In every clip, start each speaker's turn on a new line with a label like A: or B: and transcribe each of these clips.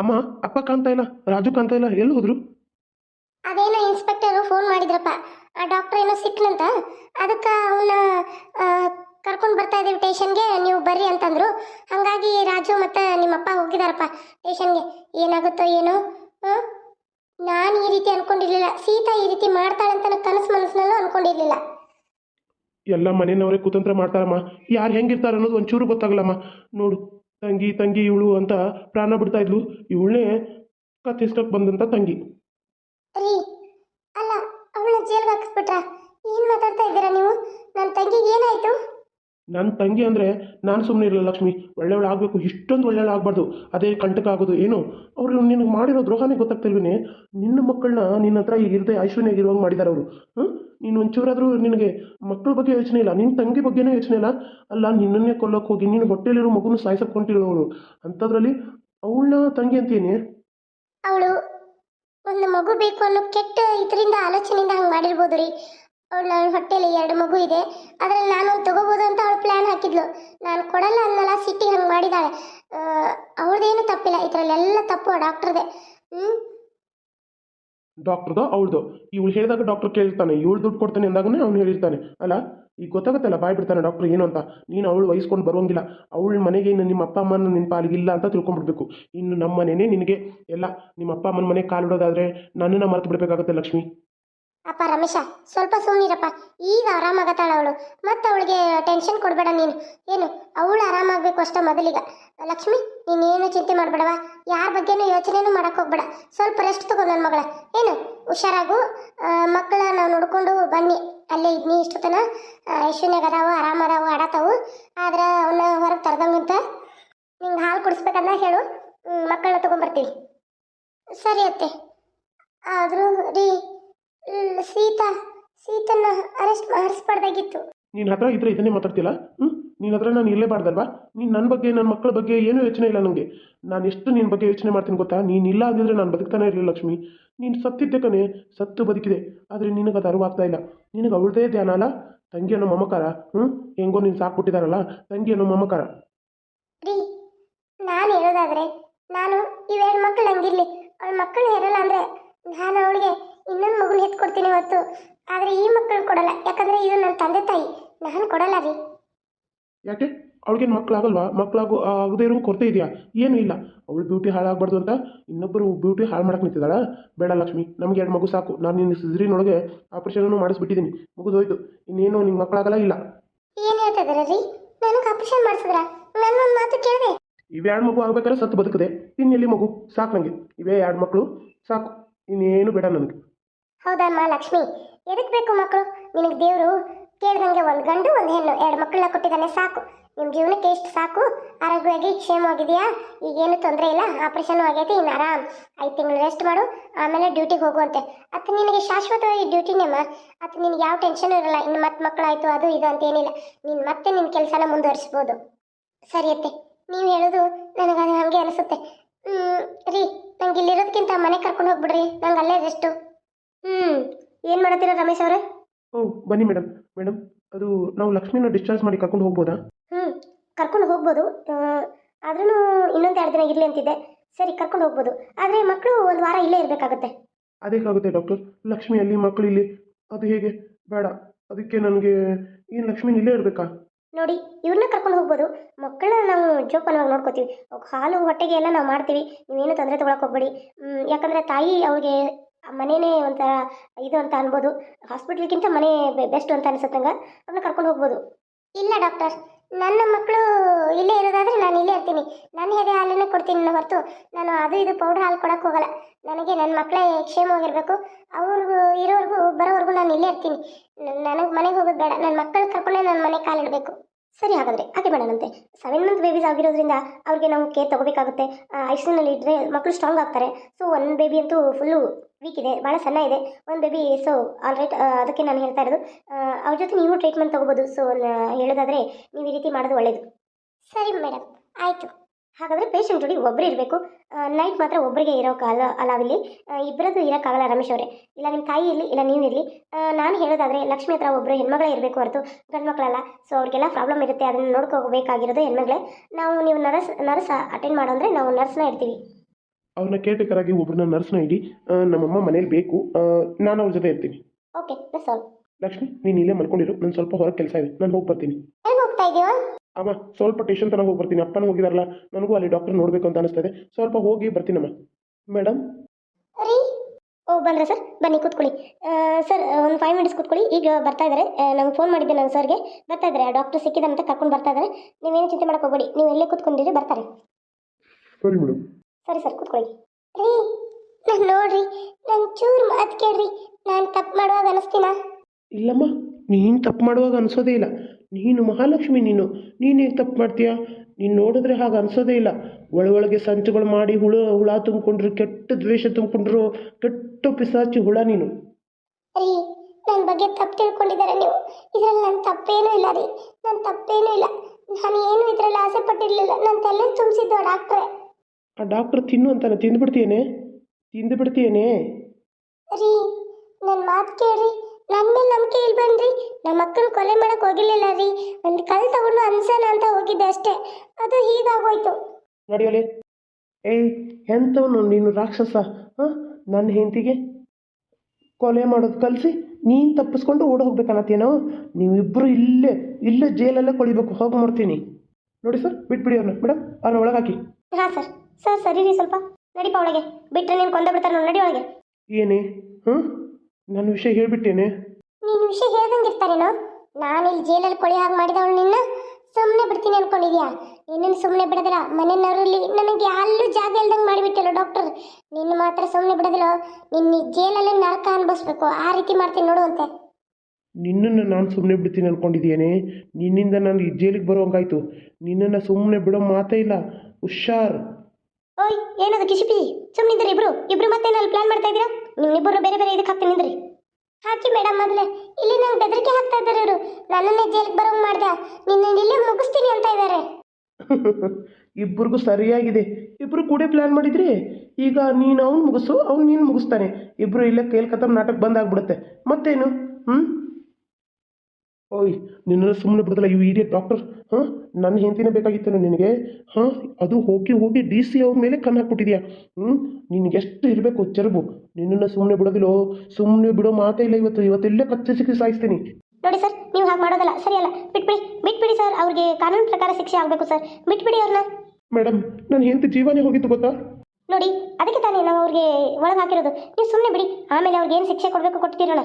A: ಅಮ್ಮ ಅಪ್ಪ ಕಾಣ್ತಾ ಇಲ್ಲ ರಾಜು ಕಾಣ್ತಾ ಇಲ್ಲ ಎಲ್ಲಿ ಹೋದ್ರು?
B: ಅದೇನೋ ಇನ್ಸ್ಪೆಕ್ಟರ್ ಫೋನ್ ಮಾಡಿದ್ರಪ್ಪ. ಆ ಡಾಕ್ಟರ್ ಏನೋ ಸಿಕ್ನಂತ ಅದಕ್ಕೆ ಅವನ್ನ ಕರ್ಕೊಂಡು ಬರ್ತಾ ಇದ್ದೀವಿ ಟೇಷನ್ಗೆ ನೀವು ಬರ್ರಿ ಅಂತಂದ್ರು. ಹಾಗಾಗಿ ರಾಜು ಮತ್ತು ನಿಮ್ಮಪ್ಪ ಹೋಗಿದಾರಪ್ಪ ಟೇಷನ್ಗೆ ಏನಾಗುತ್ತೋ ಏನೋ? ನಾನು ಈ ರೀತಿ ಅನ್ಕೊಂಡಿರ್ಲಿಲ್ಲ. ಸೀತಾ ಈ ರೀತಿ ಮಾಡ್ತಾಳಂತ ಅಂತ ಕನಸು ಮನಸ್ಸಿನಲ್ಲೂ ಅನ್ಕೊಂಡಿರ್ಲಿಲ್ಲ.
A: ಎಲ್ಲ ಮನೆಯವರೇ ಕುತಂತ್ರ ಮಾಡ್ತಾರಮ್ಮ. ಯಾರು ಹೆಂಗಿರ್ತಾರೆ ಅನ್ನೋದು ಒಂಚೂರು ಗೊತ್ತಾಗಲ್ಲಮ್ಮ. ನೋಡು ತಂಗಿ ತಂಗಿ ಇವಳು ಅಂತ ಪ್ರಾಣ ಬಿಡ್ತಾ ಇದ್ಲು. ಇವಳನ್ನೇ ಇಷ್ಟಕ್ಕೆ ಬಂದಂತ ತಂಗಿ.
B: ರೀ ಅಲ್ಲ ಅವಳನ್ನ ಜೈಲ್ಗೆ ಹಾಕಿಸ್ಬಿಟ್ರ? ಏನು ಮಾತಾಡ್ತಾ ಇದ್ದೀರಾ ನೀವು? ನನ್ನ ತಂಗಿಗೆ ಏನಾಯ್ತು?
A: ನನ್ನ ತಂಗಿ ಅಂದರೆ ನಾನು ಸುಮ್ಮನೆ ಇರಲಿಲ್ಲ ಲಕ್ಷ್ಮಿ. ಒಳ್ಳೆಯವಳು ಆಗಬೇಕು ಇಷ್ಟೊಂದು ಒಳ್ಳೆಯವಳು ಆಗಬಾರ್ದು. ಅದೇ ಕಂಟಕ ಆಗೋದು ಏನು? ಅವರು ನಿನಗೆ ಮಾಡಿರೋ ದ್ರೋಹನೇ ಗೊತ್ತಾಗ್ತಿಲ್ವೇನೆ ನಿನ್ನ ಮಕ್ಕಳನ್ನ ನಿನ್ನ ಹತ್ರ ಈಗ ಇರದೆ ಐಶ್ವರ್ಯಾಗಿರುವಂಗೆ ಮಾಡಿದ್ದಾರೆ ಅವರು. ಹಾಂ ನೀನು ಒಂಚೂರಾದರೂ ನಿನಗೆ ಮಕ್ಕಳ ಬಗ್ಗೆ ಯೋಚನೆ ಇಲ್ಲ ನಿನ್ನ ತಂಗಿ ಬಗ್ಗೆನೇ ಯೋಚನೆ ಇಲ್ಲ. ಅಲ್ಲ, ನಿನ್ನನ್ನೇ ಕೊಲ್ಲೋಕೆ ಹೋಗಿ ನೀನು ಹೊಟ್ಟೆಲಿರೋ ಮಗುನ ಅವಳು ಅಂಥದ್ರಲ್ಲಿ ಅವಳನ್ನ ತಂಗಿ ಅಂತೀನಿ.
B: ಅವಳು ಒಂದು ಮಗು ಬೇಕು ಅನ್ನೋ ಕೆಟ್ಟ ಇದರಿಂದ ಆಲೋಚನೆಯಿಂದ ಹಂಗೆ ಮಾಡಿರ್ಬೋದು ರೀ. ಅವಳು ನನ್ನ ಹೊಟ್ಟೆಲಿ ಎರಡು ಮಗು ಇದೆ. ಅದರಲ್ಲಿ ನಾನು ತಗೋಬೋದು ಅಂತ ಅವಳು ಪ್ಲ್ಯಾನ್ ಹಾಕಿದ್ಲು. ನಾನು ಕೊಡಲ್ಲ ಅನ್ನಲ್ಲ, ಸಿಟ್ಟಿ ಹಂಗೆ ಮಾಡಿದಾಳೆ. ಅವಳದೇನು ತಪ್ಪಿಲ್ಲ. ಇದರಲ್ಲೆಲ್ಲ ತಪ್ಪು ಡಾಕ್ಟ್ರದೇ ಹ್ಞೂ
A: ಡಾಕ್ಟ್ರದು, ಅವಳದು. ಇವಳು ಹೇಳಿದಾಗ ಡಾಕ್ಟರ್ ಕೇಳಿರ್ತಾನೆ ಇವಳು ದುಡ್ಡು ಕೊಡ್ತಾನೆ ಅಂದಾಗನೇ ಅವ್ನು ಹೇಳಿರ್ತಾನೆ. ಅಲ್ಲ, ಈಗ ಗೊತ್ತಾಗುತ್ತಲ್ಲ, ಬಾಯ್ ಬಿಡ್ತಾನೆ ಡಾಕ್ಟ್ರ್ ಏನು ಅಂತ. ನೀನು ಅವಳು ವಹಿಸ್ಕೊಂಡು ಬರೋಂಗಿಲ್ಲ. ಅವಳ ಮನೆಗೆ ಇನ್ನು ನಿಮ್ಮ ಅಪ್ಪ ಅಮ್ಮನ ನಿನ್ನ ಪಾಲಿಗಿಲ್ಲ ಅಂತ ತಿಳ್ಕೊಂಡ್ಬಿಡ್ಬೇಕು ಇನ್ನು ನಮ್ಮ ಮನೆಯೇ ನಿನಗೆ, ಎಲ್ಲ, ನಿಮ್ಮ ಅಪ್ಪ ಅಮ್ಮನ ಮನೆ ಕಾಲಿಡೋದಾದರೆ ನನ್ನನ್ನು ಮರೆತು ಬಿಡಬೇಕಾಗುತ್ತೆ ಲಕ್ಷ್ಮಿ.
B: ಅಪ್ಪ ರಮೇಶ, ಸ್ವಲ್ಪ ಸುಮ್ಮನಿರಪ್ಪ ಈಗ ಆರಾಮಾಗತ್ತಾಳ ಅವಳು. ಮತ್ತೆ ಅವಳಿಗೆ ಟೆನ್ಷನ್ ಕೊಡಬೇಡ ನೀನು. ಏನು, ಅವಳು ಆರಾಮಾಗಬೇಕು ಅಷ್ಟೇ ಮೊದಲಿಗ. ಲಕ್ಷ್ಮಿ, ನೀನೇನು ಚಿಂತೆ ಮಾಡಬೇಡವ? ಯಾರ ಬಗ್ಗೆನೂ ಯೋಚನೆನೂ ಮಾಡಕ್ಕೆ ಹೋಗ್ಬೇಡ. ಸ್ವಲ್ಪ ರೆಸ್ಟ್ ತಗೋ ನನ್ನ ಮಗಳ. ಏನು, ಹುಷಾರಾಗು. ಮಕ್ಕಳ ನಾವು ನೋಡ್ಕೊಂಡು ಬನ್ನಿ. ಅಲ್ಲೇ ಇದ್ನಿ ಇಷ್ಟು ತನ ಯಶುನ್ಯಾಗ ಅದಾವು ಆರಾಮದಾವು ಆಡತಾವು. ಆದ್ರೆ ಅವನ್ನ ಹೊರಗೆ ತರ್ದಂಗಂತ ನಿಂಗೆ ಹಾಲು ಕುಡಿಸ್ಬೇಕಂದ ಹೇಳು. ಮಕ್ಕಳನ್ನ ತೊಗೊಂಬರ್ತೀವಿ ಸರಿ ಅತ್ತೆ. ಆದರೂ ರೀ ಸೀತಾ ಸೀತನ್ನ ಅರೆಸ್ಟ್ ಮಾಡಿಸ್ಬಾರ್ದಾಗಿತ್ತು
A: ನಿನ್ನ ಹತ್ರ ಇದ್ರೆ ಇದನ್ನೇ ಮಾತಾಡ್ತಿಲ್ಲ ಹ್ಞೂ ನಿನ್ನ ಹತ್ರ ನಾನು ಇರಲೇಬಾರ್ದಲ್ವಾ ನೀನು ನನ್ನ ಬಗ್ಗೆ ನನ್ನ ಮಕ್ಕಳ ಬಗ್ಗೆ ಏನೂ ಯೋಚನೆ ಇಲ್ಲ ನನಗೆ ನಾನು ಎಷ್ಟು ನಿನ್ನ ಬಗ್ಗೆ ಯೋಚನೆ ಮಾಡ್ತೀನಿ ಗೊತ್ತಾ? ನೀನು ಇಲ್ಲ ಅಂದಿದ್ರೆ ನಾನು ಬದುಕ್ತಾನೆ ಇರಲಿಲ್ಲ ಲಕ್ಷ್ಮಿ. ನೀನು ಸತ್ತಿದ್ದೆ ಕಣೆ ಸತ್ತು ಬದುಕಿದೆ. ಆದರೆ ನಿನಗೆ ಅದು ಅರಿವಾಗ್ತಾ ಇಲ್ಲ. ನಿನಗೆ ಅವಳದೇ ಧ್ಯಾನ ಅಲ್ಲ? ತಂಗಿ ಅನ್ನೋ ಮಮಕಾರ ಹ್ಞೂ ಹೆಂಗೋ ನೀನು ಸಾಕ್ಬಿಟ್ಟಿದಾರಲ್ಲ? ತಂಗಿ ಅನ್ನೋ ಮಮಕಾರ
B: ರೀ ನಾನು ಹೇಳೋದಾದ್ರೆ ನಾನು ಇವೆರಡು ಮಕ್ಕಳು ಹಂಗಿರ್ಲಿ. ಅವಳ ಮಕ್ಕಳು ಹೇರಲ್ಲ ಅಂದ್ರೆ ನಾನು ಅವಳಿಗೆ ಇನ್ನೊಂದು ಮಗುನ ಎತ್ಕೊಡ್ತೀನಿ ಇವತ್ತು. ಆದರೆ ಈ ಮಕ್ಕಳು ಕೊಡಲ್ಲ. ಯಾಕಂದ್ರೆ ಇದು ನನ್ನ ತಂದೆ ತಾಯಿ. ನಾನು ಕೊಡಲ್ಲ ರೀ.
A: ಯಾಕೆ? ಅವಳಿಗೆ ಮಕ್ಕಳಾಗಲ್ವಾ ಮಕ್ಕಳಾಗೋ ಆಗದೇ ಇರೋ ಕೊರತೆ ಇದೆಯಾ? ಏನೂ ಇಲ್ಲ. ಅವಳು ಬ್ಯೂಟಿ ಹಾಳಾಗಬಾರ್ದು ಅಂತ ಇನ್ನೊಬ್ಬರು ಬ್ಯೂಟಿ ಹಾಳು ಮಾಡಕ್ಕೆ ನಿಂತಿದ್ದಾಳ. ಬೇಡ ಲಕ್ಷ್ಮಿ ನಮಗೆ ಎರಡು ಮಗು ಸಾಕು. ನಾನು ನಿನ್ನ ಸಿಜ್ರಿನೊಳಗೆ ಆಪರೇಷನೂ ಮಾಡಿಸ್ಬಿಟ್ಟಿದ್ದೀನಿ ಮುಗಿದೋಯ್ತು. ಇನ್ನೇನು ನಿಂಗೆ ಮಕ್ಕಳಾಗಲ್ಲ ಇಲ್ಲ.
B: ಏನು ಹೇಳ್ತಿದಾರೆ ರೀ? ನನಗೆ ಆಪರೇಷನ್ ಮಾಡಿಸಿದ್ರ? ನನ್ನ ಒಂದು ಮಾತು ಕೇಳಿದೆ.
A: ಇವೆರಡು ಮಗು ಆಗ್ಬೇಕಾದ್ರೆ ಸತ್ತು ಬದುಕದೆ. ಇನ್ನೆಲ್ಲಿ ಮಗು? ಸಾಕು ನನಗೆ ಇವೇ ಎರಡು ಮಕ್ಕಳು ಸಾಕು. ಇನ್ನೇನು ಬೇಡ ನನಗೆ.
B: ಹೌದಮ್ಮ ಲಕ್ಷ್ಮಿ. ಎದಕ್ಕೆ ಬೇಕು ಮಕ್ಕಳು ನಿನಗೆ ದೇವರು ಕೇಳ್ದಂಗೆ ಒಂದು ಗಂಡು, ಒಂದು ಹೆಣ್ಣು, ಎರಡು ಮಕ್ಕಳನ್ನ ಕೊಟ್ಟಿದ್ದಾನೆ ಸಾಕು. ನಿಮ್ಮ ಜೀವನಕ್ಕೆ ಎಷ್ಟು ಸಾಕು. ಆರೋಗ್ಯವಾಗಿ, ಕ್ಷೇಮವಾಗಿದೆಯಾ? ಈಗೇನು ತೊಂದರೆ ಇಲ್ಲ. ಆಪರೇಷನ್ ಆಗೈತಿ ಇನ್ನು ಆರಾಮ್. ಐದು ತಿಂಗಳು ರೆಸ್ಟ್ ಮಾಡು, ಆಮೇಲೆ ಡ್ಯೂಟಿಗೆ ಹೋಗುವಂತೆ. ಅದು ನಿನಗೆ ಶಾಶ್ವತವಾಗಿ ಡ್ಯೂಟಿನೇಮ್ಮ ಅದು ನಿನಗೆ ಯಾವ ಟೆನ್ಷನ್ ಇರಲ್ಲ. ಇನ್ನು ಮತ್ತೆ ಮಕ್ಕಳಾಯ್ತು ಅದು ಇದು ಅಂತ ಏನಿಲ್ಲ. ನೀನು ಮತ್ತೆ ನಿನ್ನ ಕೆಲಸನ ಮುಂದುವರಿಸ್ಬೋದು. ಸರಿ ಅತ್ತೆ, ನೀವು ಹೇಳೋದು ನನಗೆ ಅದು ಹಾಗೆ ಅನಿಸುತ್ತೆ. ರೀ, ನಂಗೆ ಇಲ್ಲಿರೋದಕ್ಕಿಂತ ಮನೆ ಕರ್ಕೊಂಡು ಹೋಗ್ಬಿಡ್ರಿ. ನಂಗೆ ಅಲ್ಲೇ ರೆಸ್ಟು ಹ್ಞೂ ಏನು ಮಾಡತ್ತೀರ ರಮೇಶ್ ಅವರೇ?
A: ಓ ಬನ್ನಿ ಮೇಡಮ್ ಮೇಡಮ್ ಅದು ನಾವು ಲಕ್ಷ್ಮಿನ ಡಿಸ್ಚಾರ್ಜ್ ಮಾಡಿ ಕರ್ಕೊಂಡು ಹೋಗ್ಬೋದಾ?
B: ಹ್ಞೂ ಕರ್ಕೊಂಡು ಹೋಗ್ಬೋದು. ಆದ್ರೂ ಇನ್ನೊಂದು ಎರಡು ದಿನ ಇರಲಿ ಅಂತಿದ್ದೆ. ಸರಿ ಕರ್ಕೊಂಡು ಹೋಗ್ಬೋದು. ಆದರೆ ಮಕ್ಕಳು ಒಂದು ವಾರ ಇಲ್ಲೇ ಇರಬೇಕಾಗುತ್ತೆ.
A: ಅದಕ್ಕಾಗುತ್ತೆ ಡಾಕ್ಟರ್. ಲಕ್ಷ್ಮಿ ಅಲ್ಲಿ ಮಕ್ಕಳು ಇಲ್ಲಿ. ಅದು ಹೇಗೆ? ಬೇಡ. ಅದಕ್ಕೆ ನನಗೆ ಈ ಲಕ್ಷ್ಮಿ ಇಲ್ಲೇ ಇರಬೇಕಾ?
B: ನೋಡಿ ಇವ್ರನ್ನ ಕರ್ಕೊಂಡು ಹೋಗ್ಬೋದು. ಮಕ್ಕಳನ್ನ ನಾವು ಜೋಪಾನವಾಗಿ ನೋಡ್ಕೋತೀವಿ. ಅವ್ಕ್ ಹಾಲು ಹೊಟ್ಟೆಗೆ ಎಲ್ಲ ನಾವು ಮಾಡ್ತೀವಿ. ನೀವೇನು ತೊಂದರೆ ತೊಗೊಳಕ್ಕೆ ಹೋಗ್ಬೇಡಿ. ಮ್, ಯಾಕಂದ್ರೆ ತಾಯಿ ಅವ್ರಿಗೆ ಮನೇನೇ ಒಂಥರ ಇದು ಅಂತ ಅನ್ಬೋದು. ಹಾಸ್ಪಿಟ್ಲ್ಗಿಂತ ಮನೆ ಬೆಸ್ಟ್ ಅಂತ ಅನ್ಸುತ್ತಂಗ ಅವ್ರನ್ನ ಕರ್ಕೊಂಡು ಹೋಗ್ಬೋದು. ಇಲ್ಲ ಡಾಕ್ಟರ್ ನನ್ನ ಮಕ್ಕಳು ಇಲ್ಲೇ ಇರೋದಾದ್ರೆ ನಾನು ಇಲ್ಲೇ ಇರ್ತೀನಿ. ನನ್ನ ಎದೆ ಹಾಲನ್ನೇ ಕೊಡ್ತೀನಿ ನಾನು ಹೊರತು. ನಾನು ಅದು ಇದು ಪೌಡ್ರ್ ಹಾಲು ಕೊಡೋಕ್ಕೆ ಹೋಗಲ್ಲ. ನನಗೆ ನನ್ನ ಮಕ್ಕಳೇ ಕ್ಷೇಮವಾಗಿರಬೇಕು. ಅವ್ರಿಗೂ ಇರೋವರೆಗೂ ಬರೋವರೆಗೂ ನಾನು ಇಲ್ಲೇ ಇರ್ತೀನಿ. ನನಗೆ ಮನೆಗೆ ಹೋಗೋದು ಬೇಡ. ನನ್ನ ಮಕ್ಕಳು ಕರ್ಕೊಂಡೇ ನನ್ನ ಮನೆ ಕಾಲಿಡಬೇಕು. ಸರಿ ಹಾಗಾದರೆ, ಹಾಗೆ ಮಾಡೋಣಂತೆ. ಸೆವೆನ್ ಮಂತ್ ಬೇಬೀಸ್ ಆಗಿರೋದ್ರಿಂದ ಅವ್ರಿಗೆ ನಾವು ಕೇರ್ ತಗೋಬೇಕಾಗುತ್ತೆ. ಐಸಿನಲ್ಲಿ ಇದ್ದರೆ ಮಕ್ಕಳು ಸ್ಟ್ರಾಂಗ್ ಆಗ್ತಾರೆ. ಸೊ ಒಂದು ಬೇಬಿ ಅಂತೂ ಫುಲ್ಲು ವೀಕ್ ಇದೆ ಭಾಳ ಸಣ್ಣ ಇದೆ. ಒಂದು ಬೇಬಿ ಸೊ ಆಲ್ ರೈಟ್ ಅದಕ್ಕೆ ನಾನು ಹೇಳ್ತಾ ಇರೋದು. ಅವ್ರ ಜೊತೆ ನೀವು ಟ್ರೀಟ್ಮೆಂಟ್ ತೊಗೋಬೋದು. ಸೊ ಹೇಳೋದಾದರೆ ನೀವು ಈ ರೀತಿ ಮಾಡೋದು ಒಳ್ಳೆಯದು ಸರಿ ಮೇಡಮ್, ಆಯಿತು. ಹಾಗಾದರೆ ಪೇಷಂಟ್ ಜೋಡಿ ಒಬ್ಬರು ಇರಬೇಕು. ನೈಟ್ ಮಾತ್ರ ಒಬ್ಬರಿಗೆ ಇರೋ ಕಾಲ ಅಲಾವಿಲ್ಲಿ ಇಬ್ಬರದ್ದು ಇರೋಕ್ಕಾಗಲ್ಲ ರಮೇಶ್ ಅವರೇ. ಇಲ್ಲ ನಿಮ್ಮ ತಾಯಿ ಇರಲಿ ಇಲ್ಲ ನೀವು ಇರಲಿ. ನಾನು ಹೇಳೋದಾದರೆ ಲಕ್ಷ್ಮಿ ಹತ್ರ ಒಬ್ಬರು ಹೆಣ್ಮಗಳೇ ಇರಬೇಕು ಹೊರತು. ಗಂಡು ಮಕ್ಕಳಲ್ಲ ಸೊ ಅವ್ರಿಗೆಲ್ಲ ಪ್ರಾಬ್ಲಮ್ ಇರುತ್ತೆ. ಅದನ್ನು ನೋಡ್ಕೋಬೇಕಾಗಿರೋದು ಹೆಣ್ಮಗಳೇ. ನಾವು ನೀವು ನರ್ಸ್ ನರ್ಸ್ ಅಟೆಂಡ್ ಮಾಡೋ ಅಂದರೆ ನಾವು ನರ್ಸ್ನ ಇರ್ತೀವಿ.
A: ಅವ್ರನ್ನ ಕೇಟಕರಾಗಿ ಒಬ್ಬರನ್ನ ನರ್ಸ್ನ ಇಡಿ. ನಮ್ಮಮ್ಮ ಮನೇಲಿ ಬೇಕು. ನಾನು ಅವ್ರ ಜೊತೆ ಇರ್ತೀನಿ.
B: ಓಕೆ
A: ಲಕ್ಷ್ಮಿ ನೀನು ಇಲ್ಲೇ ಮಲ್ಕೊಂಡಿರು. ನಾನು ಸ್ವಲ್ಪ ಹೊರಗೆ ಕೆಲಸ ಇದೆ. ನಾನು ಹೋಗಿ ಬರ್ತೀನಿ.
B: ಏನು ಹೋಗ್ತಾ ಇದೀವ
A: ಅಮ್ಮ ಸ್ವಲ್ಪ ಟೇಷನ್ ತನಕ ಹೋಗಿ ಬರ್ತೀನಿ. ಅಪ್ಪನ ಹೋಗಿದಾರಲ್ಲ ನನಗೂ ಅಲ್ಲಿ ಡಾಕ್ಟರ್ ನೋಡಬೇಕು ಅಂತ ಅನಿಸ್ತಾ ಇದೆ. ಸ್ವಲ್ಪ ಹೋಗಿ ಬರ್ತೀನಮ್ಮ ಮೇಡಮ್
B: ಓ ಬಂದ್ರ ಸರ್. ಬನ್ನಿ ಕೂತ್ಕೊಳ್ಳಿ. ಸರ್ ಒಂದು ಫೈವ್ ಮಿನಿಟ್ಸ್ ಕೂತ್ಕೊಳ್ಳಿ. ಈಗ ಬರ್ತಾ ಇದ್ದಾರೆ ನಂಗೆ ಫೋನ್ ಮಾಡಿದ್ದೆ ನಾನು ಸರ್ಗೆ ಬರ್ತಾ ಇದ್ದಾರೆ ಡಾಕ್ಟರ್ ಸಿಕ್ಕಿದಂತ ಕರ್ಕೊಂಡು ಬರ್ತಾ ಇದ್ದಾರೆ ನೀವೇನು ಚಿಂತೆ ಮಾಡಕ್ಕೆ ಹೋಗ್ಬೇಡಿ. ನೀವು ಎಲ್ಲೇ ಕೂತ್ಕೊಂಡಿರಿ ಬರ್ತಾರೆ.
A: ಸರಿ ಮೇಡಮ್
B: ಸರಿ ಸರ್ ಕೂತ್ಕೊಳ್ಳಿ. ರೀ ನಾನು ನೋಡ್ರಿ ನನ್ನ ಚೂರು ಮಾತು ಕೇಳ್ರಿ. ನಾನು ತಪ್ಪು ಮಾಡುವಾಗ ಅನಿಸ್ತೀನಾ?
A: ಇಲ್ಲಮ್ಮ ನೀನು ತಪ್ಪು ಮಾಡುವಾಗ ಅನಿಸೋದೇ ಇಲ್ಲ. ನೀನು ಮಹಾಲಕ್ಷ್ಮಿ ನೀನು ನೀನು ಹೇಗೆ ತಪ್ಪು ಮಾಡ್ತೀಯಾ? ನೀನು ನೋಡಿದ್ರೆ ಹಾಗೆ ಅನಿಸೋದೇ ಇಲ್ಲ. ಒಳಗೊಳಗೆ ಸಂಚುಗಳು ಮಾಡಿ ಹುಳ ಹುಳ ತುಂಬಿಕೊಂಡ್ರು ಕೆಟ್ಟ ದ್ವೇಷ ತುಂಬಿಕೊಂಡ್ರು ಕೆಟ್ಟ ಪಿಸಾಚಿ ಹುಳ ನೀನು.
B: ರೀ ನನ್ನ ಬಗ್ಗೆ ತಪ್ಪು ತಿಳ್ಕೊಂಡಿದ್ದಾರೆ ನೀವು? ಇದರಲ್ಲಿ ನನ್ನ ತಪ್ಪೇನೂ ಇಲ್ಲ ರೀ. ನನ್ನ ತಪ್ಪೇನೂ ಇಲ್ಲ. ನಾನು ಏನು ಇದರಲ್ಲಿ ಆಸೆ ಪಟ್ಟಿರಲಿಲ್ಲ. ನನ್ನ ತಲೆ ತುಂಬಿಸಿದ್ದು ಡಾಕ್ಟ್ರೆ.
A: ಆ ಡಾಕ್ಟ್ರ್ ತಿನ್ನು ಅಂತಾನೆ ತಿಂದುಬಿಡ್ತೀಯೇನೆ? ತಿಂದುಬಿಡ್ತೀಯೇನೆ?
B: ರೀ ನನ್ನ ಮಾತು ಕೇಳ್ರಿ. ನನ್ನ ಮೇಲೆ ನಂಬಿಕೆ ಇಲ್ಲಿ ಬಂದ್ರಿ ನಮ್ಮ ಅಕ್ಕನ ಕೊಲೆ ಮಾಡಕ್ ಹೋಗಿರ್ಲಿಲ್ಲ ರೀ. ಒಂದು ಕಲ್ ತಗೊಂಡು ಅನ್ಸನ ಅಂತ ಹೋಗಿದ್ದೆ ಅಷ್ಟೇ. ಅದು ಹೀಗಾಗೋಯ್ತು.
A: ನಡೆಯೋಲಿ ಏಯ್ ಎಂಥವನು ನೀನು ರಾಕ್ಷಸ? ಹಾಂ? ನನ್ನ ಹೆಂಡತಿಗೆ ಕೊಲೆ ಮಾಡೋದು ಕಲಿಸಿ ನೀನು ತಪ್ಪಿಸ್ಕೊಂಡು ಓಡಿ ಹೋಗ್ಬೇಕನ್ನತ್ತೇನೋ ನೀವಿಬ್ಬರು ಇಲ್ಲೇ ಇಲ್ಲೇ ಜೈಲಲ್ಲೇ ಕೊಳಿಬೇಕು. ಹೋಗಿ ಮಾಡ್ತೀನಿ ನೋಡಿ ಸರ್ ಬಿಟ್ಬಿಡಿ ಅವ್ರನ್ನ ಮೇಡಮ್ ಅವ್ರನ್ನ ಒಳಗೆ ಹಾಕಿ
B: ಹಾಂ ಸರ್. ಸರ್ ಸರಿ ರೀ ಸ್ವಲ್ಪ. ನಡಿಪ ಒಳಗೆ ಬಿಟ್ಟರೆ ನೀನು ಕೊಂದ ಬಿಡ್ತಾರೆ ನೋಡಿ ನಡಿ ಒಳಗೆ
A: ಏನೇ? ಹಾಂ? ನನ್ನ ವಿಷಯ ಹೇಳ್ಬಿಟ್ಟೇನೆ.
B: ನೀನು ವಿಷಯ ಹೇಳ್ದಂಗಿರ್ತಾರೇನೋ? ನಾನು ಇಲ್ಲಿ ಜೈಲಲ್ಲಿ ಕೊಳಿ ಹಾಗೆ ಮಾಡಿದವಳು ನಿನ್ನ? ಸುಮ್ಮನೆ ಬಿಡ್ತೀನಿ ಅನ್ಕೊಂಡಿದ್ಯಾ? ನಿನ್ನನ್ನು ಸುಮ್ಮನೆ ಬಿಡೋದಿಲ್ಲ. ಮನೆಯವರಲ್ಲಿ ನನಗೆ ಅಲ್ಲೂ ಜಾಗ ಇಲ್ದಂಗೆ ಮಾಡಿಬಿಟ್ಟಲ್ಲ ಡಾಕ್ಟರ್. ನಿನ್ನ ಮಾತ್ರ ಸುಮ್ಮನೆ ಬಿಡದಿಲ್ಲ? ನಿನ್ನ ಜೈಲಲ್ಲಿ ನರಕ ಅನ್ಭವಿಸ್ಬೇಕು. ಆ ರೀತಿ ಮಾಡ್ತೀನಿ ನೋಡುವಂತೆ
A: ನಿನ್ನನ್ನು ನಾನು ಸುಮ್ಮನೆ ಬಿಡ್ತೀನಿ ಅಂದ್ಕೊಂಡಿದ್ದೇನೆ ನಿನ್ನಿಂದ ನಾನು ಈ ಜೈಲಿಗೆ ಬರೋಂಗಾಯ್ತು. ನಿನ್ನನ್ನು ಸುಮ್ಮನೆ ಬಿಡೋ ಮಾತೇ ಇಲ್ಲ. ಹುಷಾರ್.
B: ಓಯ್ ಏನದು ಕಿಶಿಪಿ? ಸುಮ್ಮನಿದ್ದಾರೆ ಇಬ್ರು? ಇಬ್ರು ಮತ್ತೆ ಅಲ್ಲಿ ಪ್ಲಾನ್ ಮಾಡ್ತಾ ಇದ್ದೀರಾ? ನಿಮ್ಮಿಬ್ಬರು ಬೇರೆ ಬೇರೆ ಇದಕ್ಕೆ ಹಾಕ್ತೀನಿ ನಿಂದ್ರಿ. ಹಾಕಿ ಮೇಡಮ್ ಮೊದಲೇ. ಇಲ್ಲಿ ನಂಗೆ ಬೆದರಿಕೆ ಹಾಕ್ತಾ ಇದ್ದಾರೆ ಇವರು. ನನ್ನನ್ನೇ ಜೈಲಿಗೆ ಬರೋಂಗ್ ಮಾಡ್ದೆ. ನಿನ್ನ ಇಲ್ಲೇ ಮುಗಿಸ್ತೀನಿ ಅಂತ ಇದ್ದಾರೆ
A: ಇಬ್ಬರಿಗೂ ಸರಿಯಾಗಿದೆ. ಇಬ್ಬರು ಕೂಡ ಪ್ಲ್ಯಾನ್ ಮಾಡಿದ್ರಿ ಈಗ ನೀನು ಅವ್ನು ಮುಗಿಸು, ಅವ್ನು ನೀನು ಮುಗಿಸ್ತಾನೆ. ಇಬ್ಬರು ಇಲ್ಲೇ ಕೈಲ್ ನಾಟಕ ಬಂದಾಗ್ಬಿಡುತ್ತೆ ಮತ್ತೇನು? ಹ್ಞೂ ಓಯ್ ನಿನ್ನ ಸುಮ್ಮನೆ ಬಿಡ್ತಲ್ಲ ಇವು ಇಡಿಯಟ್ ಡಾಕ್ಟರ್ ಹಾಂ? ನನ್ನ ಹೆಂಡತಿನೇ ಬೇಕಾಗಿತ್ತು ನಿನಗೆ? ಹಾಂ? ಅದು ಹೋಗಿ ಹೋಗಿ ಡಿ ಸಿ ಅವ್ರ ಮೇಲೆ ಕಣ್ಣು ಹಾಕ್ಬಿಟ್ಟಿದ್ಯಾ? ಹ್ಞೂ ನಿನಗೆ ಎಷ್ಟು ಇರಬೇಕು ಚರ್ಬು? ನಿನ್ನನ್ನು ಸುಮ್ಮನೆ ಬಿಡೋದಿಲ್ಲೋ? ಸುಮ್ಮನೆ ಬಿಡೋ ಮಾತೇ ಇಲ್ಲ ಇವತ್ತು. ಇವತ್ತೆಲ್ಲೇ ಕಚ್ಚಿ ಸಾಯಿಸ್ತೀನಿ.
B: ನೋಡಿ ಸರ್ ನೀವು ಹಾಗೆ ಮಾಡೋದಲ್ಲ ಸರಿಯಲ್ಲ? ಬಿಟ್ಬಿಡಿ ಬಿಟ್ಬಿಡಿ ಸರ್ ಅವ್ರಿಗೆ ಕಾನೂನು ಪ್ರಕಾರ ಶಿಕ್ಷೆ ಆಗಬೇಕು ಸರ್. ಬಿಟ್ಬಿಡಿ ಅವ್ರನ್ನ.
A: ಮೇಡಮ್ ನನ್ನ ಹೆಂಡತಿ ಜೀವನೇ ಹೋಗಿತ್ತು ಗೊತ್ತಾ?
B: ನೋಡಿ ಅದಕ್ಕೆ ತಾನೇ ನಾವು ಅವ್ರಿಗೆ ಒಳಗೆ ಹಾಕಿರೋದು ನೀವು ಸುಮ್ಮನೆ ಬಿಡಿ ಆಮೇಲೆ ಅವ್ರಿಗೆ ಏನು ಶಿಕ್ಷೆ ಕೊಡಬೇಕು ಕೊಡ್ತೀರೋಣ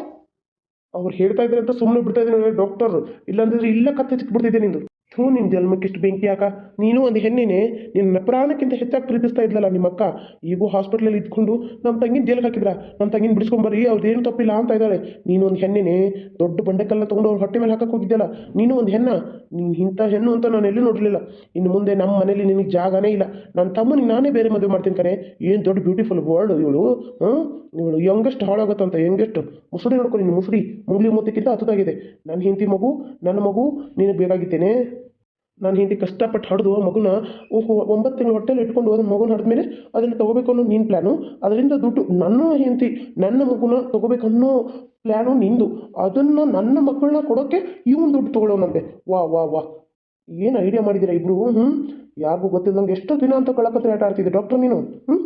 A: ಅವ್ರು ಹೇಳ್ತಾ ಇದ್ದಾರೆ ಅಂತ ಸುಮ್ಮನೆ ಬಿಡ್ತಾ ಇದ್ದೀನಿ ಡಾಕ್ಟರ್ ಇಲ್ಲಾಂದ್ರೆ ಇಲ್ಲ ಕತ್ತೆ ಬಿಡ್ತಿದ್ದೆ ನಿಂದು. ಥೂ ನಿನ್ನ ಜನ್ಮಕ್ಕೆ ಇಷ್ಟು ಬೆಂಕಿ ಯಾಕ ನೀನು ಒಂದು ಹೆಣ್ಣಿನೆ, ನಿನ್ನ ಪ್ರಾಣಕ್ಕಿಂತ ಹೆಚ್ಚಾಗಿ ಪ್ರೀತಿಸ್ತಾ ಇದ್ಲಲ್ಲ ನಿಮ್ಮ ಅಕ್ಕ ಈಗೂ ಹಾಸ್ಪಿಟ್ಲಲ್ಲಿ ಇದ್ಕೊಂಡು ನಮ್ಮ ತಂಗಿನ ಜೈಲಿಗೆ ಹಾಕಿದ್ರ? ನಮ್ಮ ತಂಗಿನ ಬಿಡಿಸ್ಕೊಂಬರ್ರಿ ಅವ್ರದ್ದೇನು ತಪ್ಪಿಲ್ಲ ಅಂತ ಇದ್ದಾಳೆ ನೀನು ಒಂದು ಹೆಣ್ಣಿನೇ, ದೊಡ್ಡ ಬಂಡೆಕಲ್ಲ ತೊಗೊಂಡು ಅವ್ರ ಹೊಟ್ಟೆ ಮೇಲೆ ಹಾಕಕ್ಕೆ ಹೋಗಿದ್ದಲ್ಲ ನೀನು ಒಂದು ಹೆಣ್ಣ? ನೀನು ಇಂಥ ಹೆಣ್ಣು ಅಂತ ನಾನು ಎಲ್ಲೂ ನೋಡಲಿಲ್ಲ. ಇನ್ನು ಮುಂದೆ ನಮ್ಮ ಮನೇಲಿ ನಿನಗೆ ಜಾಗನೇ ಇಲ್ಲ. ನನ್ನ ತಮ್ಮನಿಗೆ ನಾನೇ ಬೇರೆ ಮದುವೆ ಮಾಡ್ತೀನಿ ಕರೆ ಏನು ದೊಡ್ಡ ಬ್ಯೂಟಿಫುಲ್ ವರ್ಲ್ಡ್ ಇವಳು, ಹಾಂ? ಇವಳು ಯಂಗೆಸ್ಟ್ ಹಾಳಾಗುತ್ತಂತ ಯಂಗೆಸ್ಟ್ ಮುಸುಡಿ ನೋಡ್ಕೊ ನೀನು ಮುಸುರಿ ಮುಂಗ್ಲಿ ಮೂತಿಕ್ಕಿಂತ ಹತ್ತದಾಗಿದೆ. ನನ್ನ ಹೆಂಡತಿ ಮಗು, ನನ್ನ ಮಗು ನೀನು ಬೇಕಾಗಿದ್ದೇನೆ ನಾನು ಹಿಂದೆ ಕಷ್ಟಪಟ್ಟು ಹಡಿದು ಆ ಮಗುನ ಓಹೋ, ಒಂಬತ್ತು ತಿಂಗಳು ಹೊಟ್ಟೆಲಿ ಇಟ್ಕೊಂಡು ಅದನ್ನ ಮಗುನ ಹಡಿದ್ಮೇಲೆ ಅದನ್ನು ತಗೋಬೇಕು ಅನ್ನೋ ನಿನ್ನ ಪ್ಲ್ಯಾನು ಅದರಿಂದ ದುಡ್ಡು ನನ್ನ ಹೆಂಡತಿ, ನನ್ನ ಮಗುನ ತಗೋಬೇಕನ್ನೋ ಪ್ಲ್ಯಾನು ನಿಂದು. ಅದನ್ನು ನನ್ನ ಮಕ್ಕಳನ್ನ ಕೊಡೋಕ್ಕೆ ಇವನು ದುಡ್ಡು ತೊಗೊಳ್ಳೋನಂತೆ ವಾ ವಾ ವಾ. ಏನು ಐಡಿಯಾ ಮಾಡಿದ್ದೀರಾ ಇಬ್ಬರು ಹ್ಞೂ ಯಾರಿಗೂ ಗೊತ್ತಿಲ್ಲದಂಗೆ ಎಷ್ಟು ದಿನ ಅಂತ ಕಳಕತ್ರೆ ಆಟ ಆಡ್ತಿದ್ದೆ. ಡಾಕ್ಟರ್ ನೀನು? ಹ್ಞೂ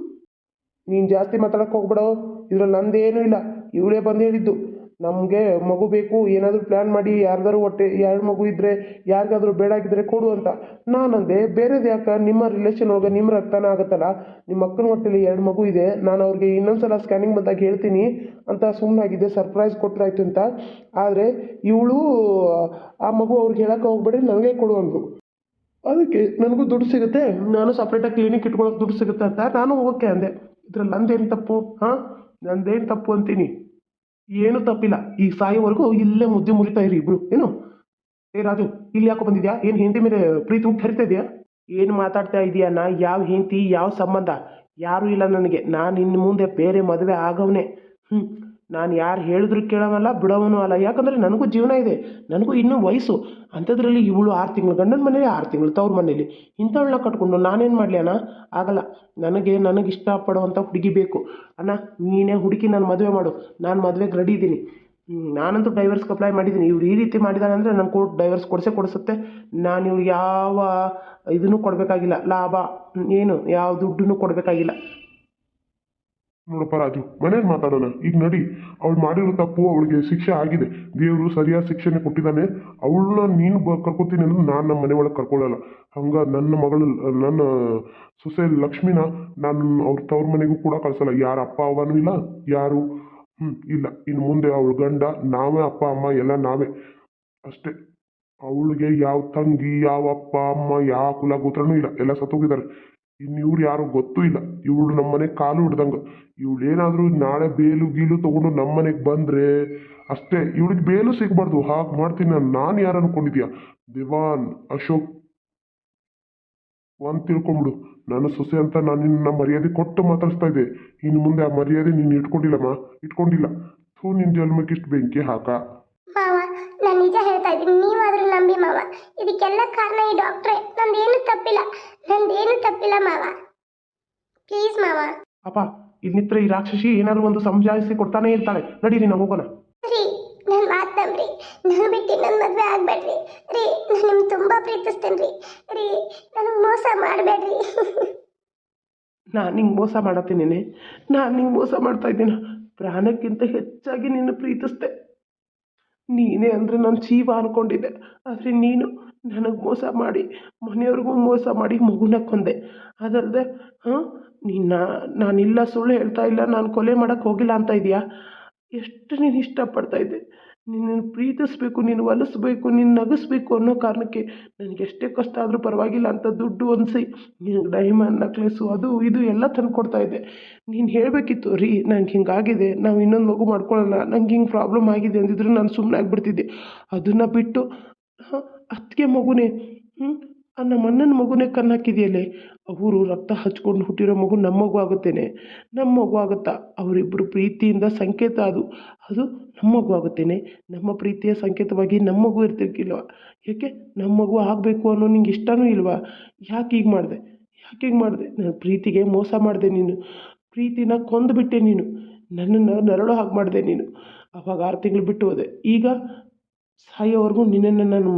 A: ನೀನು ಜಾಸ್ತಿ ಮಾತಾಡೋಕೆ ಹೋಗ್ಬಿಡೋ. ಇದ್ರಲ್ಲಿ ನಂದೇನೂ ಇಲ್ಲ. ಇವಳೇ ಬಂದು ಹೇಳಿದ್ದು. ನಮಗೆ ಮಗು ಬೇಕು, ಏನಾದರೂ ಪ್ಲ್ಯಾನ್ ಮಾಡಿ ಯಾರ್ದಾರು ಹೊಟ್ಟೆ ಎರಡು ಮಗು ಇದ್ದರೆ ಯಾರಿಗಾದ್ರೂ ಬೇಡಾಗಿದ್ದರೆ ಕೊಡು ಅಂತ. ನಾನಂದೆ, ಬೇರೆದು ಯಾಕೆ? ನಿಮ್ಮ ರಿಲೇಷನ್ ಒಳಗೆ ನಿಮ್ಮ ರಕ್ತನ ಆಗುತ್ತಲ್ಲ? ನಿಮ್ಮ ಅಕ್ಕನ ಹೊಟ್ಟೆಲಿ ಎರಡು ಮಗು ಇದೆ, ನಾನು ಅವ್ರಿಗೆ ಇನ್ನೊಂದ್ಸಲ ಸ್ಕ್ಯಾನಿಂಗ್ ಬಂದಾಗ ಹೇಳ್ತೀನಿ ಅಂತ ಸುಮ್ಮನಾಗಿದ್ದೆ ಸರ್ಪ್ರೈಸ್ ಕೊಟ್ಟರಾಯ್ತು ಅಂತ. ಆದರೆ ಇವಳು, ಆ ಮಗು ಅವ್ರಿಗೆ ಹೇಳೋಕೆ ಹೋಗ್ಬೇಡಿ ನನಗೆ ಕೊಡು ಅಂದರು ಅದಕ್ಕೆ ನನಗೂ ದುಡ್ಡು ಸಿಗುತ್ತೆ, ನಾನು ಸಪ್ರೇಟಾಗಿ ಕ್ಲಿನಿಕ್ ಇಟ್ಕೊಳ್ಳೋಕೆ ದುಡ್ಡು ಸಿಗುತ್ತೆ ಅಂತ ನಾನು ಓಕೆ ಅಂದೆ. ಇದ್ರಲ್ಲಿ ನಂದೇನು ತಪ್ಪು? ಹಾಂ? ನಂದೇನು ತಪ್ಪು ಅಂತೀನಿ? ಏನೂ ತಪ್ಪಿಲ್ಲ. ಈ ಸಾಯೋವರೆಗೂ ಇಲ್ಲೇ ಮುದ್ದೆ ಮುರಿತಾ ಇರಿ ಇಬ್ರು. ಏನು? ಏ ರಾಜು, ಇಲ್ಲಿ ಯಾಕೋ ಬಂದಿದ್ಯಾ? ಏನು ಹೆಂಡತಿ ಮೇಲೆ ಪ್ರೀತಿ ಹರಿತಾ ಇದೆಯಾ? ಏನು ಮಾತಾಡ್ತಾ ಇದೀಯಾ ನಾ? ಯಾವ ಹೆಂಡತಿ, ಯಾವ ಸಂಬಂಧ? ಯಾರೂ ಇಲ್ಲ ನನಗೆ. ನಾನು ಇನ್ನು ಮುಂದೆ ಬೇರೆ ಮದುವೆ ಆಗವನೇ. ಹ್ಞೂ ನಾನು ಯಾರು ಹೇಳಿದ್ರು ಕೇಳೋವಲ್ಲ ಬಿಡೋವನು ಅಲ್ಲ. ಯಾಕಂದರೆ ನನಗೂ ಜೀವನ ಇದೆ, ನನಗೂ ಇನ್ನೂ ವಯಸ್ಸು. ಅಂಥದ್ರಲ್ಲಿ ಇವಳು ಆರು ತಿಂಗಳು, ಗಂಡನ ಮನೇಲಿ ಆರು ತಿಂಗಳು, ತವ್ರ ಮನೇಲಿ. ಇಂಥವಳನ್ನ ಕಟ್ಕೊಂಡು ನಾನೇನು ಮಾಡಲಿ ಅಣ್ಣ? ಆಗಲ್ಲ. ನನಗೆ ನನಗೆ ಇಷ್ಟಪಡುವಂಥ ಹುಡುಗಿ ಬೇಕು. ಅಣ್ಣ, ನೀನೇ ಹುಡುಗಿ, ನಾನು ಮದುವೆ ಮಾಡು. ನಾನು ಮದುವೆಗೆ ರೆಡಿ ಇದ್ದೀನಿ ನಾನಂತೂ ಡೈವರ್ಸ್ಗೆ ಅಪ್ಲೈ ಮಾಡಿದ್ದೀನಿ ಇವ್ರು ಈ ರೀತಿ ಮಾಡಿದಾನೆ ಅಂದರೆ ನಾನು ಕೋರ್ಟ್ ಡೈವರ್ಸ್ ಕೊಡಿಸೇ ಕೊಡಿಸುತ್ತೆ. ನಾನು ಇವ್ರಿಗೆ ಯಾವ ಇದನ್ನು ಕೊಡಬೇಕಾಗಿಲ್ಲ. ಲಾಭ, ಏನು, ಯಾವ ದುಡ್ಡನ್ನು ಕೊಡಬೇಕಾಗಿಲ್ಲ.
C: ನೋಡಪ್ಪ ರಾಜು ಮನೇಲಿ ಮಾತಾಡೋಣ. ಈಗ ನಡಿ, ಅವಳು ಮಾಡಿರೋ ತಪ್ಪು ಅವಳಿಗೆ ಶಿಕ್ಷೆ ಆಗಿದೆ. ದೇವರು ಸರಿಯಾದ ಶಿಕ್ಷೆನೇ ಕೊಟ್ಟಿದ್ದಾನೆ. ಅವಳನ್ನ ನೀನು ಬ ಕರ್ಕೊತೀನಿ ಅಂದ್ರೆ ನಾನು ನಮ್ಮ ಮನೆ ಒಳಗೆ ಕರ್ಕೊಳ್ಳಲ್ಲ. ಹಂಗ ನನ್ನ ಮಗಳು, ನನ್ನ ಸೊಸೆ ಲಕ್ಷ್ಮಿನ ನಾನು ಅವ್ರ ತವ್ರ ಮನೆಗೂ ಕೂಡ ಕಳ್ಸಲ್ಲ. ಯಾರ ಅಪ್ಪ ಅವನೂ ಇಲ್ಲ, ಯಾರು? ಹ್ಞೂ ಇಲ್ಲ. ಇನ್ನು ಮುಂದೆ ಅವಳು ಗಂಡ, ನಾವೇ ಅಪ್ಪ, ಅಮ್ಮ, ಎಲ್ಲ ನಾವೇ. ಅಷ್ಟೇ. ಅವಳಿಗೆ ಯಾವ ತಂಗಿ, ಯಾವ ಅಪ್ಪ, ಅಮ್ಮ, ಯಾವ ಕುಲ, ಗೋತ್ರನೂ ಇಲ್ಲ. ಎಲ್ಲ ಸತ್ತೋಗಿದ್ದಾರೆ. ಇನ್ನು ಇವ್ರು ಯಾರು ಗೊತ್ತೂ ಇಲ್ಲ. ಇವಳು ನಮ್ಮ ಮನೆ ಕಾಲು ಹಿಡ್ದಂಗೆ. ಇವಳು ಏನಾದರೂ ನಾಳೆ ಬೇಲು ಗೀಲು ತಗೊಂಡು ನಮ್ಮ ಮನೆಗೆ ಬಂದ್ರೆ ಅಷ್ಟೇ. ಇವಳಿಗೆ ಬೇಲು ಸಿಗಬಾರ್ದು. ಹಾಗೆ ಮಾಡ್ತೀನಿ ನಾನು ಯಾರು ಅನ್ಕೊಂಡಿದ್ಯಾ? ದಿವಾನ್, ಅಶೋಕ್. ಒಂದು ತಿಳ್ಕೊಂಬಿಡು. ನನ್ನ ಸೊಸೆ ಅಂತ ನಾನು ನಿನ್ನ ಮರ್ಯಾದೆ ಕೊಟ್ಟು ಮಾತಾಡಿಸ್ತಾ ಇದ್ದೆ. ಇನ್ನು ಮುಂದೆ ಆ ಮರ್ಯಾದೆ ನೀನು ಇಟ್ಕೊಂಡಿಲ್ಲಮ್ಮ? ಇಟ್ಕೊಂಡಿಲ್ಲ. ಥೂ ನಿನ್ನ ಜನ್ಮಕ್ಕೆ ಇಷ್ಟು ಬೆಂಕಿ ಹಾಕ.
B: ಮಾವ. ಇದಕ್ಕೆಲ್ಲ ಕಾರಣ ಈ ಡಾಕ್ಟ್ರೆ ನಂದೇನು ತಪ್ಪಿಲ್ಲ. ನಂದೇನು ತಪ್ಪಿಲ್ಲ ಮಾವ. ಪ್ಲೀಸ್ ಮಾವ.
A: ಅಪ್ಪ ಇನ್ನಿತ್ರ ನಿತ್ರ ಈ ರಾಕ್ಷಸಿ ಏನಾದರೂ ಒಂದು ಸಮಜಾಯಿಸಿ ಕೊಡ್ತಾನೆ ಇರ್ತಾಳೆ ನಡೀರಿ ನಾವು ಹೋಗೋಣ.
B: ರೀ ನನ್ನ ಮಾತು ನಂಬ್ರಿ. ನಾನು ಬಿಟ್ಟು ನನ್ನ ಮದುವೆ ಆಗ್ಬೇಡ್ರಿ. ರೀ ನಾನು ನಿಮ್ಗೆ ತುಂಬ ಪ್ರೀತಿಸ್ತೇನೆ ರೀ. ರೀ ನನಗೆ ಮೋಸ ಮಾಡಬೇಡ್ರಿ.
A: ನಾನು ನಿಂಗೆ ಮೋಸ ಮಾಡತ್ತೀನಿ ನಾನು ನಿಂಗೆ ಮೋಸ ಮಾಡ್ತಾ ಇದ್ದೀನ. ಪ್ರಾಣಕ್ಕಿಂತ ಹೆಚ್ಚಾಗಿ ನಿನ್ನ ಪ್ರೀತಿಸ್ದೆ ನೀನೇ ಅಂದರೆ ನಾನು ಜೀವ ಅಂದ್ಕೊಂಡಿದ್ದೆ ಆದರೆ ನೀನು ನನಗೆ ಮೋಸ ಮಾಡಿ, ಮನೆಯವ್ರಿಗೂ ಮೋಸ ಮಾಡಿ ಮಗುನ ಕೊಂದೆ. ಅದಲ್ಲದೆ ಹಾಂ? ನಿನ್ನ ನಾನಿಲ್ಲ ಸುಳ್ಳು ಹೇಳ್ತಾ ಇಲ್ಲ, ನಾನು ಕೊಲೆ ಮಾಡೋಕ್ಕೆ ಹೋಗಿಲ್ಲ ಅಂತ ಇದೆಯಾ? ಎಷ್ಟು ನೀನು ಇಷ್ಟಪಡ್ತಾ ಇದ್ದೆ. ನಿನ್ನನ್ನು ಪ್ರೀತಿಸ್ಬೇಕು, ನೀನು ಒಲಿಸ್ಬೇಕು, ನೀನು ನಗಿಸ್ಬೇಕು ಅನ್ನೋ ಕಾರಣಕ್ಕೆ ನನಗೆ ಎಷ್ಟೇ ಕಷ್ಟ ಆದರೂ ಪರವಾಗಿಲ್ಲ ಅಂತ ದುಡ್ಡು ಹೊಂದಿಸಿ ನಿನಗೆ ಡೈಮಂಡ್ ನಕ್ಲೆಸ್ಸು ಅದು ಇದು ಎಲ್ಲ ತಂದು ಕೊಡ್ತಾ ಇದ್ದೆ. ನೀನು ಹೇಳಬೇಕಿತ್ತು, ರೀ, ನಂಗೆ ಹಿಂಗಾಗಿದೆ, ನಾವು ಇನ್ನೊಂದು ಮಗು ಮಾಡ್ಕೊಳ್ಳೋಣ, ನಂಗೆ ಹಿಂಗೆ ಪ್ರಾಬ್ಲಮ್ ಆಗಿದೆ ಅಂದಿದ್ರು ನಾನು ಸುಮ್ಮನೆ ಆಗಿಬಿಡ್ತಿದ್ದೆ. ಅದನ್ನು ಬಿಟ್ಟು ಅತ್ತಿಗೆ ಮಗುನೇ ಹ್ಞೂ ಆ ನಮ್ಮ ಅಣ್ಣನ ಮಗುನೇ ಕಣ್ಣು ಹಾಕಿದೆಯಲ್ಲೇ ಅವರು ರಕ್ತ ಹಚ್ಕೊಂಡು ಹುಟ್ಟಿರೋ ಮಗು ನಮ್ಮ ಮಗು ಆಗುತ್ತೇನೆ. ನಮ್ಮ ಮಗು ಆಗುತ್ತಾ? ಅವರಿಬ್ಬರು ಪ್ರೀತಿಯಿಂದ ಸಂಕೇತ ಅದು. ಅದು ನಮ್ಮ ಮಗು ಆಗುತ್ತೇನೆ. ನಮ್ಮ ಪ್ರೀತಿಯ ಸಂಕೇತವಾಗಿ ನಮ್ಮ ಮಗು ಇರ್ತಿರ್ಕಿಲ್ವ? ಯಾಕೆ? ನಮ್ಮ ಮಗು ಆಗಬೇಕು ಅನ್ನೋ ನಿಂಗೆ ಇಷ್ಟನೂ ಇಲ್ವಾ? ಯಾಕೆ ಹೀಗೆ ಮಾಡಿದೆ? ಯಾಕೆ ಹೀಗೆ ಮಾಡಿದೆ? ನನ್ನ ಪ್ರೀತಿಗೆ ಮೋಸ ಮಾಡಿದೆ ನೀನು. ಪ್ರೀತಿನ ಕೊಂದುಬಿಟ್ಟೆ ನೀನು. ನನ್ನನ್ನು ನರಳು ಹಾಗೆ ಮಾಡಿದೆ ನೀನು. ಅವಾಗ ಆರು ತಿಂಗಳು ಬಿಟ್ಟು ಹೋದೆ. ಈಗ ಸಾಯೋವರೆಗೂ ನಿನ್ನನ್ನು ನಾನು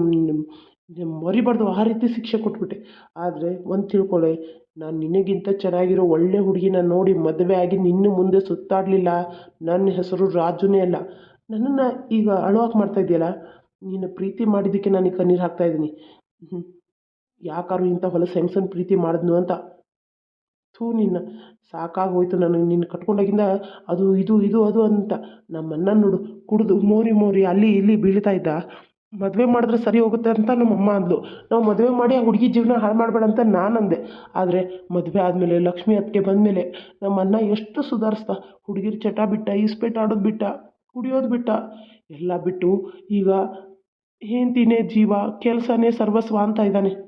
A: ಮರಿಬಾರ್ದು ಆ ರೀತಿ ಶಿಕ್ಷೆ ಕೊಟ್ಬಿಟ್ಟೆ. ಆದರೆ ಒಂದು ತಿಳ್ಕೊಳ್ಳಿ ನಾನು ನಿನಗಿಂತ ಚೆನ್ನಾಗಿರೋ ಒಳ್ಳೆ ಹುಡುಗಿನ ನೋಡಿ ಮದುವೆ ಆಗಿ ನಿನ್ನ ಮುಂದೆ ಸುತ್ತಾಡಲಿಲ್ಲ. ನನ್ನ ಹೆಸರು ರಾಜುನೇ ಅಲ್ಲ. ನನ್ನನ್ನು ಈಗ ಅಳುವಾಕ್ ಮಾಡ್ತಾ ಇದೆಯಲ್ಲ? ನೀನು ಪ್ರೀತಿ ಮಾಡಿದ್ದಕ್ಕೆ ನಾನು ಕಣ್ಣೀರು ಹಾಕ್ತಾ ಇದ್ದೀನಿ ಯಾಕಾರು ಇಂಥ ಹೊಲ ಹೆಂಗಸನ್ ಪ್ರೀತಿ ಮಾಡಿದ್ನು ಅಂತ. ಥೂ ನಿನ್ನ. ಸಾಕಾಗೋಯ್ತು ನನಗೆ ನಿನ್ನ ಕಟ್ಕೊಂಡಾಗಿಂದ ಅದು ಇದು ಇದು ಅದು ಅಂತ. ನಮ್ಮ ಅಣ್ಣ ನೋಡು, ಕುಡಿದು ಮೋರಿ ಮೋರಿ ಅಲ್ಲಿ ಇಲ್ಲಿ ಬೀಳ್ತಾ ಇದ್ದ. ಮದುವೆ ಮಾಡಿದ್ರೆ ಸರಿ ಹೋಗುತ್ತೆ ಅಂತ ನಮ್ಮ ಅಮ್ಮ ಅಂದ್ಲು. ನಾವು ಮದುವೆ ಮಾಡಿ ಆ ಹುಡುಗಿ ಜೀವನ ಹಾಳು ಮಾಡಬೇಡ ಅಂತ ನಾನು ಅಂದೆ. ಆದರೆ ಮದುವೆ ಆದಮೇಲೆ ಲಕ್ಷ್ಮಿ ಅತ್ತಿಗೆ ಬಂದಮೇಲೆ ನಮ್ಮ ಅಣ್ಣ ಎಷ್ಟು ಸುಧಾರಿಸ್ದ. ಹುಡುಗಿರ್ ಚಟ ಬಿಟ್ಟ, ಈಸ್ಪೇಟ್ ಆಡೋದು ಬಿಟ್ಟ, ಕುಡಿಯೋದು ಬಿಟ್ಟ. ಎಲ್ಲ ಬಿಟ್ಟು ಈಗ ಹೆಂಡ್ತಿನೇ ಜೀವ, ಕೆಲಸನೇ ಸರ್ವಸ್ವ ಅಂತ ಇದ್ದಾನೆ.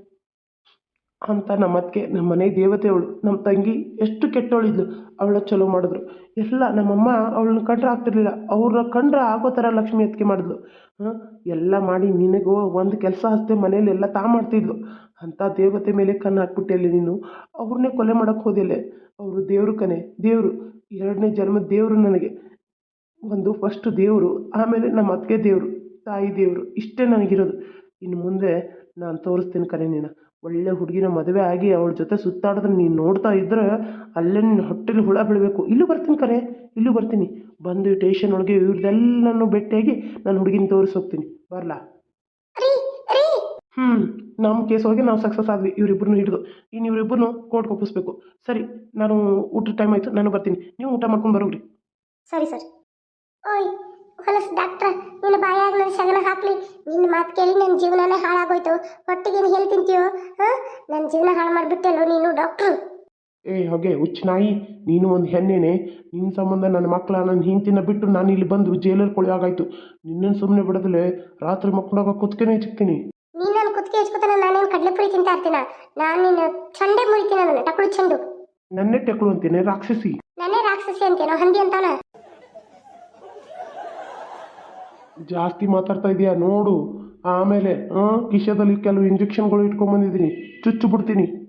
A: ಅಂತ ನಮ್ಮ ಅತ್ತಿಗೆ, ನಮ್ಮ ಮನೆ ದೇವತೆ ಅವಳು, ನಮ್ಮ ತಂಗಿ ಎಷ್ಟು ಕೆಟ್ಟವಳಿದ್ಲು, ಅವಳ ಚಲೋ ಮಾಡಿದ್ರು. ಎಲ್ಲ ನಮ್ಮಮ್ಮ ಅವಳನ್ನ ಕಂಡ್ರೆ ಆಗ್ತಿರ್ಲಿಲ್ಲ. ಅವ್ರ ಕಂಡ್ರೆ ಆಗೋ ಥರ ಲಕ್ಷ್ಮಿ ಅತ್ತಿಗೆ ಮಾಡಿದ್ಲು. ಎಲ್ಲ ಮಾಡಿ ನಿನಗೂ ಒಂದು ಕೆಲಸ ಹಸ್ತೆ ಮನೇಲಿ ಎಲ್ಲ ತಾ ಮಾಡ್ತಿದ್ಲು. ಅಂಥ ದೇವತೆ ಮೇಲೆ ಕಣ್ಣು ಹಾಕ್ಬಿಟ್ಟೆಲ್ಲಿ ನೀನು. ಅವ್ರನ್ನೇ ಕೊಲೆ ಮಾಡೋಕ್ಕೆ ಹೋದಿಲ್ಲ ಅವರು ದೇವರು ಕನೆ ದೇವರು, ಎರಡನೇ ಜನ್ಮದ ದೇವರು ನನಗೆ. ಒಂದು ಫಸ್ಟ್ ದೇವರು, ಆಮೇಲೆ ನಮ್ಮ ಅತ್ತಿಗೆ ದೇವರು, ತಾಯಿ ದೇವರು, ಇಷ್ಟೇ ನನಗಿರೋದು. ಇನ್ನು ಮುಂದೆ ನಾನು ತೋರಿಸ್ತೀನಿ ಕರೆ ನೀನು. ಒಳ್ಳೆ ಹುಡುಗಿನ ಮದುವೆ ಆಗಿ ಅವಳ ಜೊತೆ ಸುತ್ತಾಡಿದ್ರೆ ನೀನು ನೋಡ್ತಾ ಇದ್ರೆ ಅಲ್ಲೇ ನಿನ್ನ ಹೊಟ್ಟೆಲಿ ಹುಳ ಬೀಳಬೇಕು. ಇಲ್ಲೂ ಬರ್ತೀನಿ ಕರೆ ಇಲ್ಲೂ ಬರ್ತೀನಿ. ಬಂದು ಟೇಷನ್ ಒಳಗೆ ಇವ್ರದ್ದೆಲ್ಲನೂ ಭೇಟಿಯಾಗಿ ನಾನು ಹುಡುಗಿನ ತೋರಿಸಿ ಹೋಗ್ತೀನಿ. ಬರಲಾ? ಹ್ಞೂ ನಮ್ಮ ಕೇಸ್ ಒಳಗೆ ನಾವು ಸಕ್ಸಸ್ ಆದ್ವಿ ಇವರಿಬ್ಬರನ್ನು ಹಿಡಿದು. ಇನ್ನು ಇವರಿಬ್ಬರನ್ನು ಕೋರ್ಟ್ಗೆ ಒಪ್ಪಿಸ್ಬೇಕು. ಸರಿ ನಾನು ಊಟದ ಟೈಮ್ ಆಯಿತು ನಾನು ಬರ್ತೀನಿ. ನೀವು ಊಟ ಮಾಡ್ಕೊಂಡು ಬರೋಗ್ರಿ
B: ಸರಿ ಸರ್. ಓಯ್ ಹೊಲಸ್ ಡಾಕ್ಟ್ರ ನಿನ್ನ ಬಾಯಾಗ ನನ್ನ ಶಗನ ಹಾಕ್ಲಿ. ನಿನ್ನ ಮಾತು ಕೇಳಿ ನನ್ನ ಜೀವನನೇ ಹಾಳಾಗೋಯ್ತು. ಹೊಟ್ಟಿಗೆ ಏನು ಹೇಳಿ ತಿಂತೀಯೋ? ಹಾಂ? ನನ್ನ ಜೀವನ ಹಾಳು ಮಾಡಿಬಿಟ್ಟೆಲ್ಲೋ ನೀನು ಡಾಕ್ಟ್ರು?
A: ಏ ಹೊಗೆ ಹುಚ್ಚ ನಾಯಿ ನೀನು ಒಂದು ಹೆಣ್ಣೇನೆ. ನಿನ್ನ ಸಂಬಂಧ ನನ್ನ ಮಕ್ಕಳ ನನ್ನ ಹಿಂತಿನ ಬಿಟ್ಟು ನಾನು ಇಲ್ಲಿ ಬಂದು ಜೈಲಲ್ಲಿ ಕೊಳಿಯಾಗಾಯ್ತು ನಿನ್ನನ್ನು ಸುಮ್ಮನೆ ಬಿಡದಲೆ ರಾತ್ರಿ ಮಕ್ಕಳಾಗ ಕುತ್ಕೇನೆ ಚಿಕ್ತೀನಿ
B: ನೀನು ನನ್ನ ಕುತ್ತಿಗೆ ಹಚ್ಕೋತಾನ ನಾನೇನು ಕಡಲೆಪುರಿ ತಿಂತಾ ಇರ್ತೀನ? ನಾನು ನಿನ್ನ ಚಂಡೆ ಮುರಿತೀನಿ ಅದನ್ನು ಟಕಳು ಚೆಂಡು.
A: ನನ್ನೇ ಟೆಕ್ಳು ಅಂತೀನಿ ರಾಕ್ಷಸಿ.
B: ನಾನೇ ರಾಕ್ಷಸಿ ಅಂತೇನೋ ಹಂದಿ ಅಂತಾನ?
A: ಜಾಸ್ತಿ ಮಾತಾಡ್ತಾ ಇದೀಯಾ? ನೋಡು. ಆಮೇಲೆ ಹಾಂ ಕಿಶದಲ್ಲಿ ಕೆಲವು ಇಂಜೆಕ್ಷನ್ಗಳು ಇಟ್ಕೊಂಬಂದಿದ್ದೀನಿ ಚುಚ್ಚು ಬಿಡ್ತೀನಿ.